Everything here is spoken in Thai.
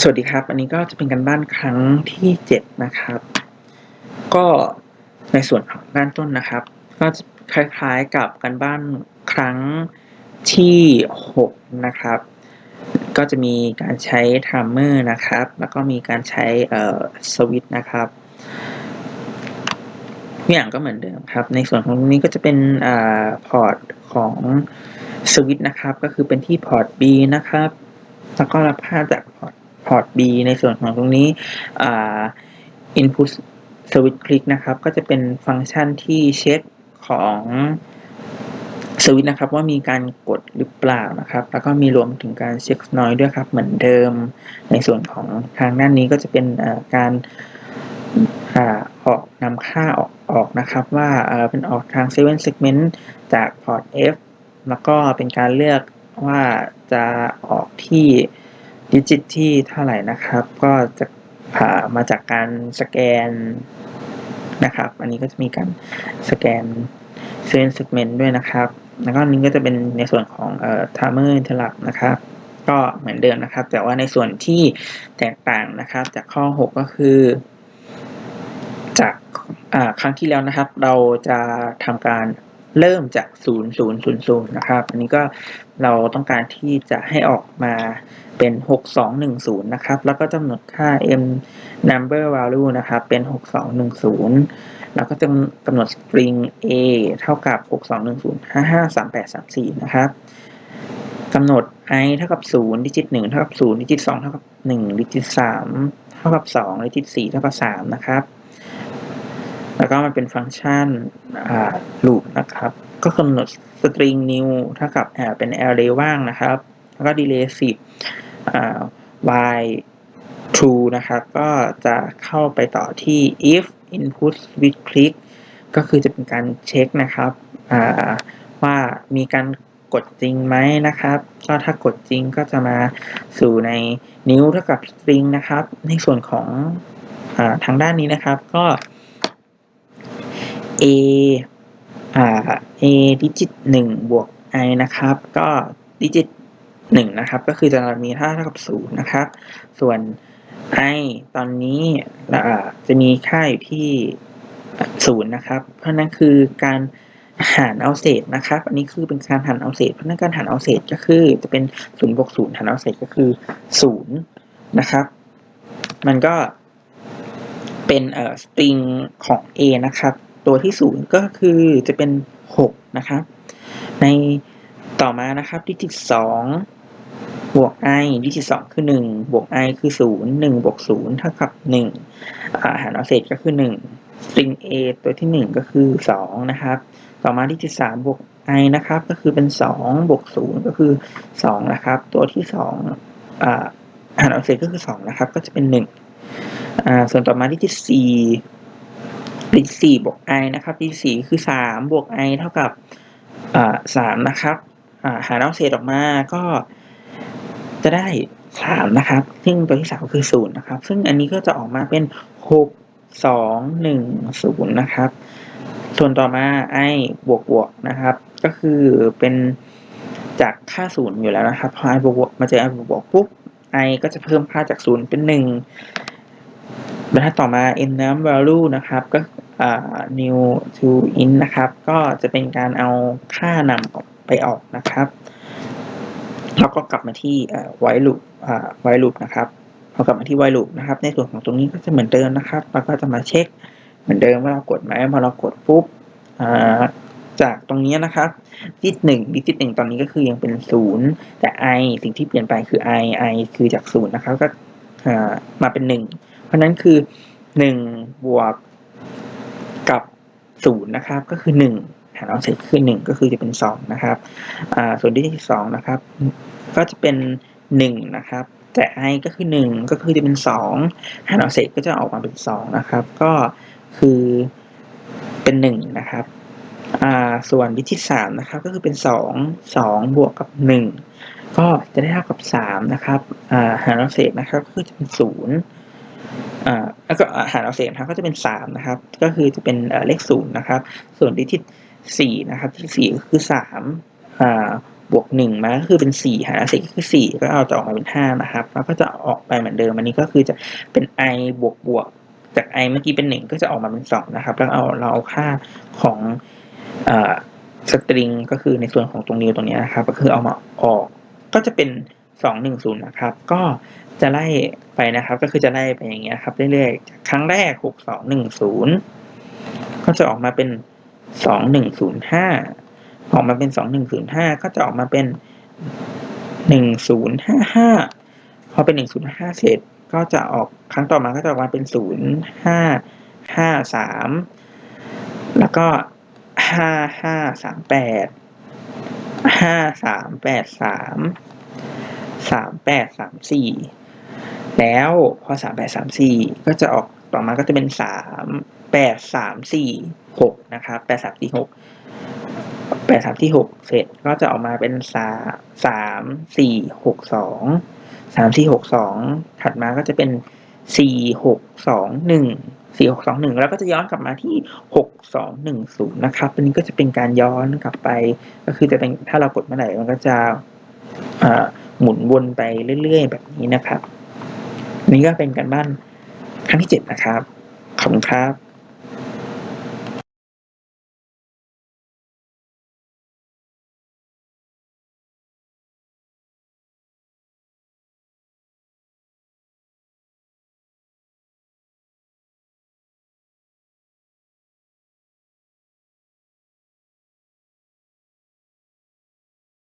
สวัสดีครับ อันนี้ก็จะเป็นการบ้านครั้งที่เจ็ดนะครับ ก็ในส่วนของด้านต้นนะครับ ก็จะคล้ายๆกับการบ้านครั้งที่หกนะครับ ก็จะมีการใช้ไทม์เมอร์นะครับ แล้วก็มีการใช้เอ่อสวิตช์นะครับทุกอย่างก็เหมือนเดิมครับ ในส่วนของตรงนี้ก็จะเป็นอ่าพอร์ตของสวิตช์นะครับ ก็คือเป็นที่พอร์ต B นะครับ แล้วก็รับภาพจากพอร์ต พอร์ต B ในส่วนของตรงนี้อ่า input switch click นะครับ ก็จะเป็นฟังก์ชันที่เช็คของสวิตนะครับว่ามีการกดหรือเปล่านะครับ แล้วก็มีรวมถึงการเช็คน้อยด้วยครับเหมือนเดิม ในส่วนของทางด้านนี้ก็จะเป็นการออกนำค่าออกออกนะครับ ว่าเอ่อเป็นออกทาง7 segment จากพอร์ต F แล้วก็เป็นการเลือกว่าจะออกที่ ดิจิตที่เท่าไหร่นะครับ ก็จะอ่ามาจากการสแกนนะครับ อันนี้ก็จะมีการสแกน7 segment ด้วยนะครับ แล้วก็นี้ก็จะเป็นในส่วนของเอ่อ timer interrupt นะครับ ก็เหมือนเดิมนะครับ แต่ว่าในส่วนที่แตกต่างนะครับ จากข้อ 6 ก็คือ จากอ่าครั้งที่แล้วนะครับ เราจะทำการ เริ่มจาก0 0 0 0นะครับ อันนี้ก็เราต้องการที่จะให้ออกมาเป็น 6210 นะครับ แล้วก็กำหนดค่า m number value นะครับ เป็น 6210 แล้วก็จะกำหนด string a เท่ากับ 6210 553834 นะครับกำหนด i เท่ากับ 0 ดิจิต 1 เท่ากับ 0 ดิจิต 2 เท่ากับ 1 ดิจิต 3 เท่ากับ 2 ดิจิต 4 เท่ากับ 3 นะครับ แล้วก็มันเป็นฟังก์ชันอ่า loop นะครับ ก็กำหนด string new เท่ากับอ่าเป็น array ว่างนะครับ แล้วก็ delay 10อ่า y true นะครับ ก็จะเข้าไปต่อที่ if input switch click ก็คือจะเป็นการเช็คนะครับอ่าว่ามีการกดจริงไหมนะครับ ก็ถ้ากดจริงก็จะมาสู่ใน new เท่ากับ string นะครับ ในส่วนของอ่าทางด้านนี้นะครับก็ a อ่า a ดิจิตหนึ่งบวก i นะครับ ก็ดิจิตหนึ่งนะครับ ก็คือจะมีค่าเท่ากับศูนย์นะครับ ส่วน i ตอนนี้จะมีค่าอยู่ที่ศูนย์นะครับ เพราะนั้นคือการหารเอาเศษนะครับ อันนี้คือเป็นการหารเอาเศษ เพราะนั้นการหารเอาเศษก็คือจะเป็นศูนย์บวกศูนย์หารเอาเศษก็คือศูนย์นะครับ มันก็เป็นเอ่อ string ของ a นะครับ ตัวที่ศูนย์ก็คือจะเป็นหกนะครับ ในต่อมานะครับดิจิตสองบวก i ดิจิตสองคือหนึ่งบวก i คือศูนย์หนึ่งบวกศูนย์เท่ากับหนึ่งอ่าหารเอาเศษก็คือหนึ่ง string a ตัวที่หนึ่งก็คือสองนะครับ ต่อมาดิจิตสามบวก i นะครับ ก็คือเป็นสองบวกศูนย์ก็คือสองนะครับ ตัวที่สองอ่าหารเอาเศษก็คือสองนะครับ ก็จะเป็นหนึ่งอ่า ส่วนต่อมาดิจิตสี่ ดิจิตสี่บวก i นะครับดิจิตสี่คือสามบวก i เท่ากับสามนะครับหารเอาเศษออกมาก็จะได้สามนะครับ ซึ่งตัวที่สามคือศูนย์นะครับ ซึ่งอันนี้ก็จะออกมาเป็นหกสองหนึ่งศูนย์นะครับ ส่วนต่อมา i บวกบวกนะครับ ก็คือเป็นจากค่าศูนย์อยู่แล้วนะครับพอ i บวกบวกมาเจอ i บวกบวกปุ๊บ i ก็จะเพิ่มค่าจากศูนย์เป็นหนึ่ง บรรทัดต่อมา n num value นะครับ ก็ new to int นะครับ ก็จะเป็นการเอาค่านำออกไปออกนะครับแล้วก็กลับมาที่ while loop while loop นะครับพอกลับมาที่ while loop นะครับ ในส่วนของตรงนี้ก็จะเหมือนเดิมนะครับแล้วก็จะมาเช็คเหมือนเดิมว่าเรากดไหมพอเรากดปุ๊บจากตรงนี้นะครับดิจิตหนึ่งดิจิตหนึ่งตอนนี้ก็คือยังเป็นศูนย์แต่ i สิ่งที่เปลี่ยนไปคือ i i คือจากศูนย์นะครับก็มาเป็นหนึ่ง เพราะนั้นคือหนึ่งบวกกับศูนย์นะครับก็คือหนึ่งหารเอาเศษคือหนึ่งก็คือจะเป็นสองนะครับส่วนดิจิตสองนะครับ ก็จะเป็นหนึ่งนะครับ แต่ i ก็คือหนึ่งก็คือจะเป็นสองหารเอาเศษก็จะออกมาเป็นสองนะครับ ก็คือเป็นหนึ่งนะครับส่วนดิจิตสามนะครับก็คือเป็นสองสองบวกกับหนึ่งก็จะได้เท่ากับสามนะครับหารเอาเศษนะครับก็คือจะเป็นศูนย์ อ่าแล้วก็หารเอาเศษนะครับก็จะเป็นสามนะครับ ก็คือจะเป็นเลขศูนย์นะครับ ส่วนดิจิตสี่นะครับที่สี่ก็คือสามอ่าบวกหนึ่งมาก็คือเป็นสี่หารสี่ก็คือสี่ก็เอาจะออกมาเป็นห้านะครับ แล้วก็จะออกไปเหมือนเดิมอันนี้ก็คือจะเป็น i บวกบวกจาก i เมื่อกี้เป็นหนึ่งก็จะออกมาเป็นสองนะครับ แล้วเอาเราเอาค่าของอสตริงก็คือในส่วนของตรงนิ้วตรงนี้นะครับ ก็คือเอามาออกก็จะเป็น สองหนึ่งศูนย์นะครับ ก็จะไล่ไปนะครับ ก็คือจะไล่ไปอย่างเงี้ยครับเรื่อยๆ ครั้งแรกหกสองหนึ่งศูนย์ก็จะออกมาเป็นสองหนึ่งศูนย์ห้าออกมาเป็นสองหนึ่งศูนย์ห้าก็จะออกมาเป็นหนึ่งศูนย์ห้าห้าพอเป็นหนึ่งศูนย์ห้าเสร็จ ก็จะออกครั้งต่อมาก็จะออกมาเป็นศูนย์ห้าห้าสามแล้วก็ห้าห้า สามแปดสามแปดสามสามแปดสามสี่แล้วพอสามแปดสามสี่ก็จะออกต่อมาก็จะเป็นสามแปดสามสี่หกนะครับแปดสามสี่หกแปดสามที่หกเสร็จก็จะออกมาเป็นสาสามสี่หกสองสามสี่หกสองถัดมาก็จะเป็นสี่หกสองหนึ่งสี่หกสองหนึ่งแล้วก็จะย้อนกลับมาที่หกสองหนึ่งศูนย์นะครับอันนี้ก็จะเป็นการย้อนกลับไป ก็คือจะเป็นถ้าเรากดเมื่อไหร่มันก็จะอ่า หมุนวนไปเรื่อย ๆ แบบนี้นะครับ นี่ก็เป็นการบ้านครั้งที่เจ็ดนะครับ ขอบคุณครับ